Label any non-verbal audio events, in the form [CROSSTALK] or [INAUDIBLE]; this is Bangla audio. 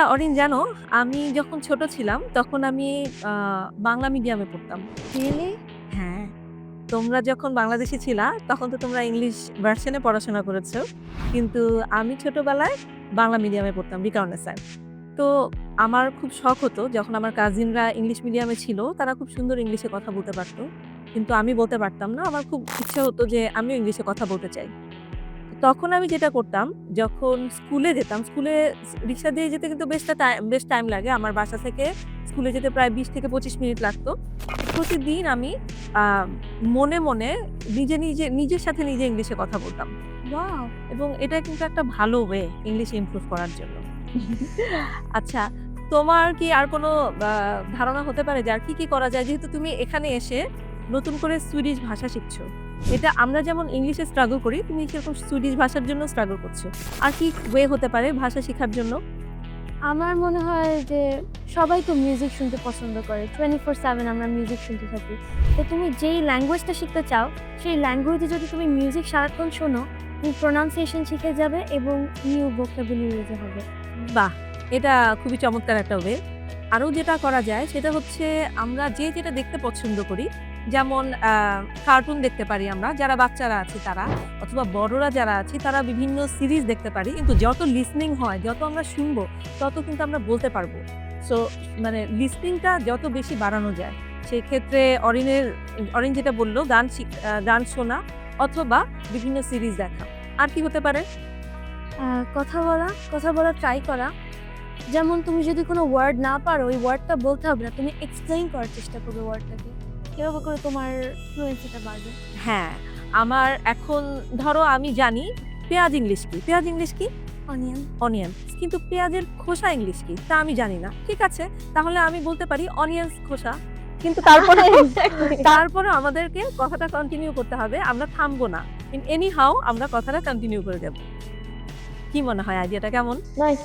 আচ্ছা অরিন, জানো, আমি যখন ছোট ছিলাম, তখন আমি বাংলা মিডিয়ামে পড়তাম। হ্যাঁ। তোমরা যখন বাংলাদেশে ছিলা, তখন তো তোমরা ইংলিশ ভার্সনে পড়াশোনা করেছ। কিন্তু আমি ছোটবেলায় বাংলা মিডিয়ামে পড়তাম বিকারুন্নেসা। তো আমার খুব শখ হতো, যখন আমার কাজিনরা ইংলিশ মিডিয়ামে ছিল, তারা খুব সুন্দর ইংলিশে কথা বলতে পারতো কিন্তু আমি বলতে পারতাম না। আমার খুব ইচ্ছা হতো যে আমিও ইংলিশে কথা বলতে চাই। তখন আমি যেটা করতাম যখন স্কুলে যেতাম, স্কুলে রিক্সা দিয়ে যেতে কিন্তু বেশটা টাই বেশ টাইম লাগে। আমার বাসা থেকে স্কুলে যেতে প্রায় ২০ থেকে ২৫ মিনিট লাগতো। প্রতিদিন আমি মনে, মনে নিজে, নিজে নিজের সাথে নিজে ইংলিশে কথা বলতাম। এবং এটা কিন্তু একটা ভালো ওয়ে ইংলিশ ইমপ্রুভ করার জন্য। [LAUGHS] আচ্ছা, তোমার কি আর কোনো ধারণা হতে পারে যে আর কি, কি করা যায়? যেহেতু তুমি এখানে এসে নতুন করে সুইডিশ ভাষা শিখছো। এটা আমরা যেমন ইংলিশে স্ট্রাগল করি, তুমি সেরকম সুইডিশ ভাষার জন্য স্ট্রাগল করছ। আর কি ওয়ে হতে পারে ভাষা শেখার জন্য? আমার মনে হয় যে সবাই তো মিউজিক শুনতে পছন্দ করে। 24/7 আমরা মিউজিক শুনতে থাকি। তো তুমি যেই ল্যাঙ্গুয়েজটা শিখতে চাও, সেই ল্যাঙ্গুয়েজে যদি তুমি মিউজিক সারাক্ষণ শোনো, তুমি প্রোনাউন্সিয়েশন শিখে যাবে এবং নিউ ভোকাবুলারি হবে। বাহ! এটা খুবই চমৎকার একটা ওয়ে। আরও যেটা করা যায় সেটা হচ্ছে আমরা যে যেটা দেখতে পছন্দ করি, যেমন কার্টুন দেখতে পারি আমরা যারা বাচ্চারা আছি তারা অথবা বড়রা যারা আছি তারা বিভিন্ন সিরিজ দেখতে পারি। কিন্তু যত লিসনিং হয়, যত আমরা শুনব তত কিন্তু আমরা বলতে পারব। সো মানে লিসনিংটা যত বেশি বাড়ানো যায়, সেক্ষেত্রে অরিনের অরিন যেটা বলল গান গান শোনা অথবা বিভিন্ন সিরিজ দেখা। আর কি হতে পারে? কথা বলা, কথা বলা ট্রাই করা। যেমন তুমি যদি কোনো ওয়ার্ড না পারো, ওই ওয়ার্ডটা বলতে হবে না। তুমি এক্সপ্লেইন করার চেষ্টা করবে ওয়ার্ডটাকে। এভাবে করে তোমার ফ্লুয়েন্সিটা বাড়বে। হ্যাঁ, আমার এখন ধরো আমি জানি পেঁয়াজ ইংলিশ কি? পেঁয়াজ ইংলিশ কি? অনিয়ন। অনিয়ন। কিন্তু পেঁয়াজের খোসা ইংলিশ কি? তা আমি জানি না। ঠিক আছে, তাহলে আমি বলতে পারি অনিয়ন্স খোসা। কিন্তু তারপরে [LAUGHS] তারপরেও আমাদেরকে কথাটা কন্টিনিউ করতে হবে। আমরা থামবো না। ইন এনি হাউ আমরা কথাটা কন্টিনিউ করে যাব। কি মনে হয় আইডিয়াটা কেমন? নাইস।